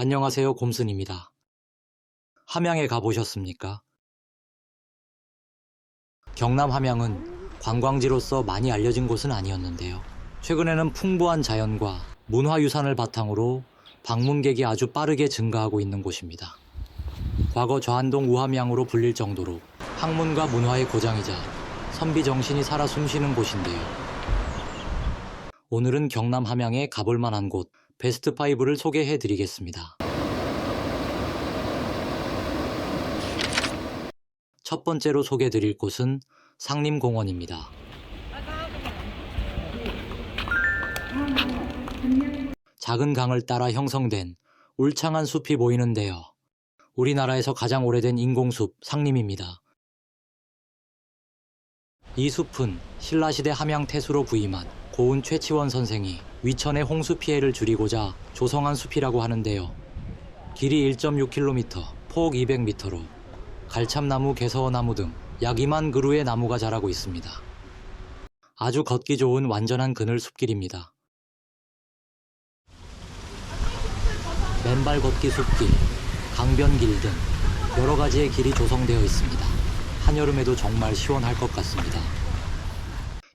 안녕하세요, 곰순입니다. 함양에 가보셨습니까? 경남 함양은 관광지로서 많이 알려진 곳은 아니었는데요. 최근에는 풍부한 자연과 문화유산을 바탕으로 방문객이 아주 빠르게 증가하고 있는 곳입니다. 과거 좌안동 우함양으로 불릴 정도로 학문과 문화의 고장이자 선비 정신이 살아 숨쉬는 곳인데요. 오늘은 경남 함양에 가볼 만한 곳 베스트 5를 소개해 드리겠습니다. 첫 번째로 소개 드릴 곳은 상림공원입니다. 작은 강을 따라 형성된 울창한 숲이 보이는데요. 우리나라에서 가장 오래된 인공숲 상림입니다. 이 숲은 신라시대 함양 태수로 부임한 고은 최치원 선생이 위천의 홍수 피해를 줄이고자 조성한 숲이라고 하는데요. 길이 1.6km, 폭 200m로 갈참나무, 개서나무 등 약 2만 그루의 나무가 자라고 있습니다. 아주 걷기 좋은 완전한 그늘 숲길입니다. 맨발 걷기 숲길, 강변길 등 여러 가지의 길이 조성되어 있습니다. 한여름에도 정말 시원할 것 같습니다.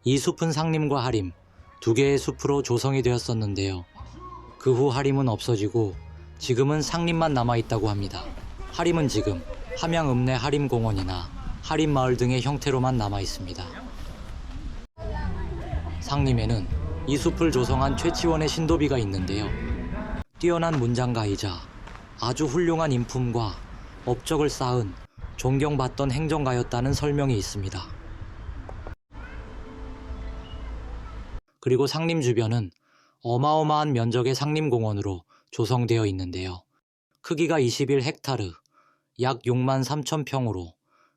이 숲은 상림과 하림 두 개의 숲으로 조성이 되었었는데요. 그 후 하림은 없어지고 지금은 상림만 남아 있다고 합니다. 하림은 지금 함양 읍내 하림공원이나 하림마을 등의 형태로만 남아 있습니다. 상림에는 이 숲을 조성한 최치원의 신도비가 있는데요. 뛰어난 문장가이자 아주 훌륭한 인품과 업적을 쌓은 존경받던 행정가였다는 설명이 있습니다. 그리고 상림 주변은 어마어마한 면적의 상림공원으로 조성되어 있는데요. 크기가 21헥타르, 약 6만 3천 평으로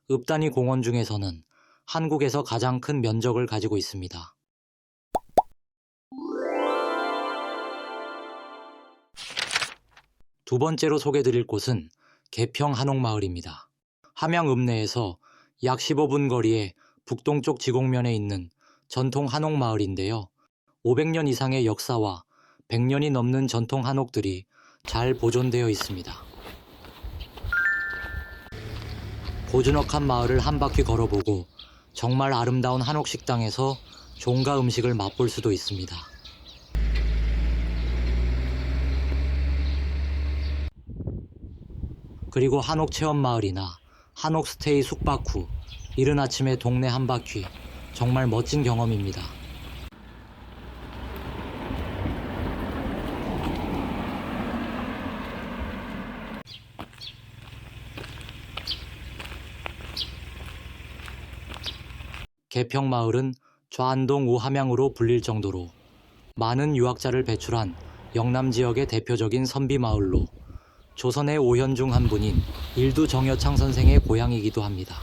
읍단위 공원 중에서는 한국에서 가장 큰 면적을 가지고 있습니다. 두 번째로 소개드릴 곳은 개평 한옥마을입니다. 함양 읍내에서 약 15분 거리에 북동쪽 지곡면에 있는 전통 한옥마을인데요. 500년 이상의 역사와 100년이 넘는 전통 한옥들이 잘 보존되어 있습니다. 고즈넉한 마을을 한 바퀴 걸어보고 정말 아름다운 한옥 식당에서 종가 음식을 맛볼 수도 있습니다. 그리고 한옥 체험 마을이나 한옥 스테이 숙박 후 이른 아침에 동네 한 바퀴 정말 멋진 경험입니다. 개평마을은 좌안동 우함양으로 불릴 정도로 많은 유학자를 배출한 영남 지역의 대표적인 선비마을로 조선의 오현 중 한 분인 일두 정여창 선생의 고향이기도 합니다.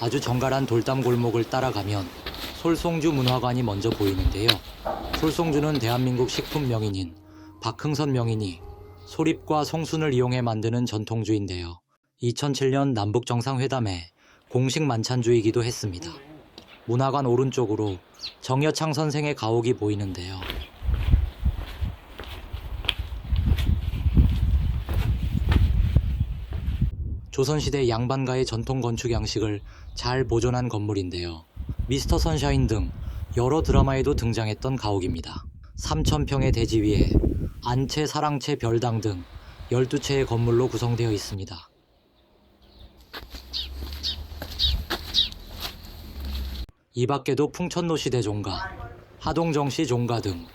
아주 정갈한 돌담 골목을 따라가면 솔송주 문화관이 먼저 보이는데요. 솔송주는 대한민국 식품 명인인 박흥선 명인이 소립과 송순을 이용해 만드는 전통주인데요. 2007년 남북 정상회담에 공식 만찬주이기도 했습니다. 문화관 오른쪽으로 정여창 선생의 가옥이 보이는데요. 조선시대 양반가의 전통 건축 양식을 잘 보존한 건물인데요. 미스터 선샤인 등 여러 드라마에도 등장했던 가옥입니다. 3,000평의 대지 위에 안채, 사랑채, 별당 등 12채의 건물로 구성되어 있습니다. 이 밖에도 풍천노시 대종가, 하동정시 종가 등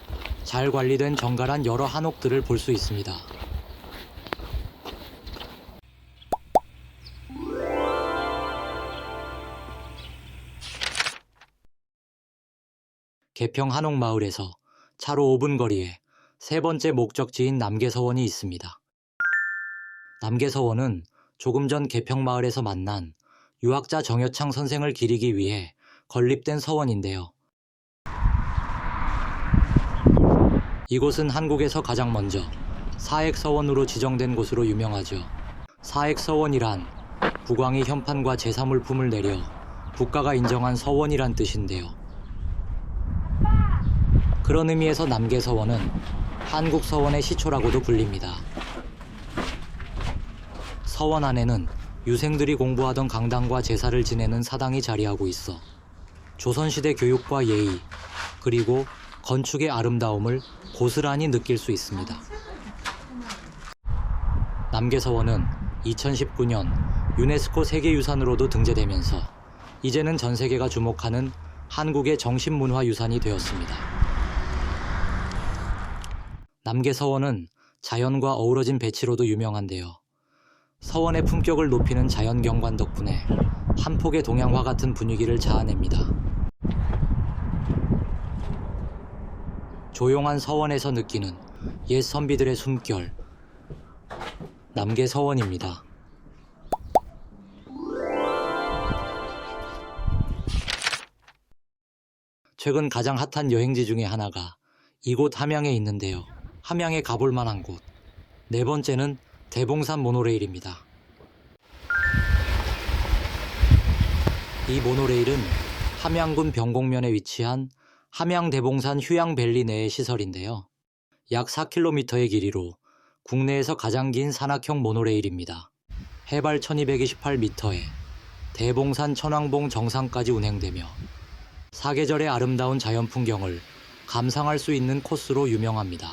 잘 관리된 정갈한 여러 한옥들을 볼 수 있습니다. 개평 한옥마을에서 차로 5분 거리에 세 번째 목적지인 남계서원이 있습니다. 남계서원은 조금 전 개평마을에서 만난 유학자 정여창 선생을 기리기 위해 건립된 서원인데요. 이곳은 한국에서 가장 먼저 사액서원으로 지정된 곳으로 유명하죠. 사액서원이란 국왕이 현판과 제사물품을 내려 국가가 인정한 서원이란 뜻인데요. 그런 의미에서 남계서원은 한국 서원의 시초라고도 불립니다. 서원 안에는 유생들이 공부하던 강당과 제사를 지내는 사당이 자리하고 있어 조선시대 교육과 예의 그리고 건축의 아름다움을 고스란히 느낄 수 있습니다. 남계서원은 2019년 유네스코 세계유산으로도 등재되면서 이제는 전 세계가 주목하는 한국의 정신문화유산이 되었습니다. 남계서원은 자연과 어우러진 배치로도 유명한데요. 서원의 품격을 높이는 자연경관 덕분에 한 폭의 동양화 같은 분위기를 자아냅니다. 조용한 서원에서 느끼는 옛 선비들의 숨결. 남계 서원입니다. 최근 가장 핫한 여행지 중에 하나가 이곳 함양에 있는데요. 함양에 가볼 만한 곳. 네 번째는 대봉산 모노레일입니다. 이 모노레일은 함양군 병곡면에 위치한 함양대봉산 휴양밸리 내의 시설인데요. 약 4km의 길이로 국내에서 가장 긴 산악형 모노레일입니다. 해발 1228m에 대봉산 천왕봉 정상까지 운행되며 사계절의 아름다운 자연 풍경을 감상할 수 있는 코스로 유명합니다.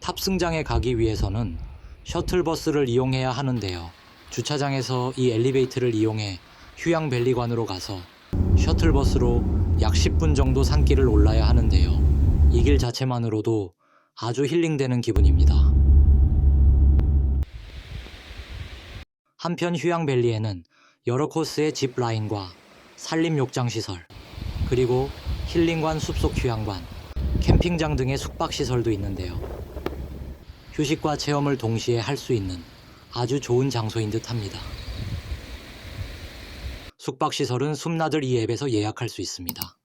탑승장에 가기 위해서는 셔틀버스를 이용해야 하는데요. 주차장에서 이 엘리베이터를 이용해 휴양밸리관으로 가서 셔틀버스로 약 10분 정도 산길을 올라야 하는데요. 이 길 자체만으로도 아주 힐링되는 기분입니다. 한편 휴양밸리에는 여러 코스의 짚라인과 산림 욕장 시설, 그리고 힐링관 숲속 휴양관, 캠핑장 등의 숙박 시설도 있는데요. 휴식과 체험을 동시에 할 수 있는 아주 좋은 장소인 듯 합니다. 숙박시설은 숨나들 이 앱에서 예약할 수 있습니다.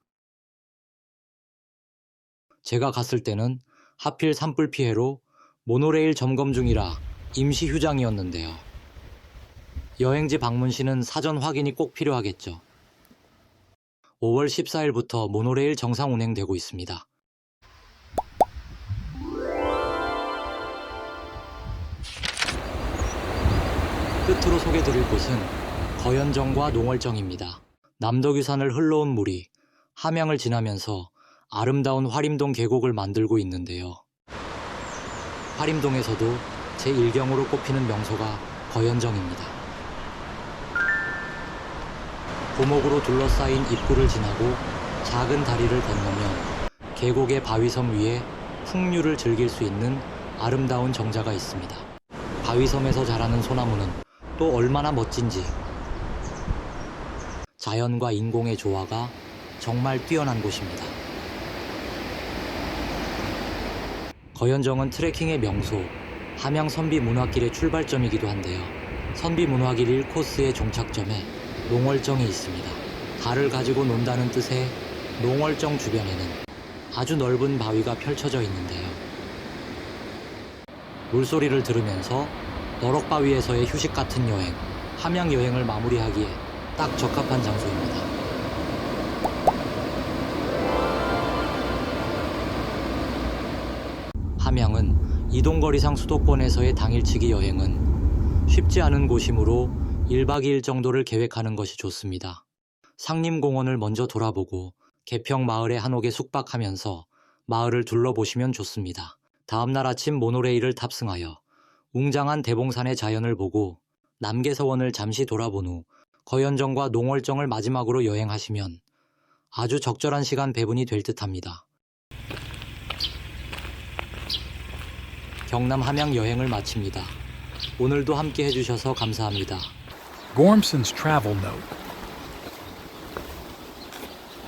제가 갔을 때는 하필 산불 피해로 모노레일 점검 중이라 임시 휴장이었는데요. 여행지 방문 시는 사전 확인이 꼭 필요하겠죠. 5월 14일부터 모노레일 정상 운행되고 있습니다. 끝으로 소개드릴 곳은 거연정과 농월정입니다. 남덕유산을 흘러온 물이 함양을 지나면서 아름다운 화림동 계곡을 만들고 있는데요. 화림동에서도 제1경으로 꼽히는 명소가 거연정입니다. 고목으로 둘러싸인 입구를 지나고 작은 다리를 건너면 계곡의 바위섬 위에 풍류를 즐길 수 있는 아름다운 정자가 있습니다. 바위섬에서 자라는 소나무는 또 얼마나 멋진지 자연과 인공의 조화가 정말 뛰어난 곳입니다. 거연정은 트레킹의 명소, 함양 선비 문화길의 출발점이기도 한데요. 선비 문화길 1코스의 종착점에 농월정이 있습니다. 달을 가지고 논다는 뜻의 농월정 주변에는 아주 넓은 바위가 펼쳐져 있는데요. 물소리를 들으면서 너럭바위에서의 휴식 같은 여행, 함양 여행을 마무리하기에 딱 적합한 장소입니다. 함양은 이동거리상 수도권에서의 당일치기 여행은 쉽지 않은 곳이므로 1박 2일 정도를 계획하는 것이 좋습니다. 상림공원을 먼저 돌아보고 개평 마을의 한옥에 숙박하면서 마을을 둘러보시면 좋습니다. 다음날 아침 모노레일을 탑승하여 웅장한 대봉산의 자연을 보고 남계서원을 잠시 돌아본 후 거연정과 농월정을 마지막으로 여행하시면 아주 적절한 시간 배분이 될 듯합니다. 경남 함양 여행을 마칩니다. 오늘도 함께 해주셔서 감사합니다. Gormson's Travel Note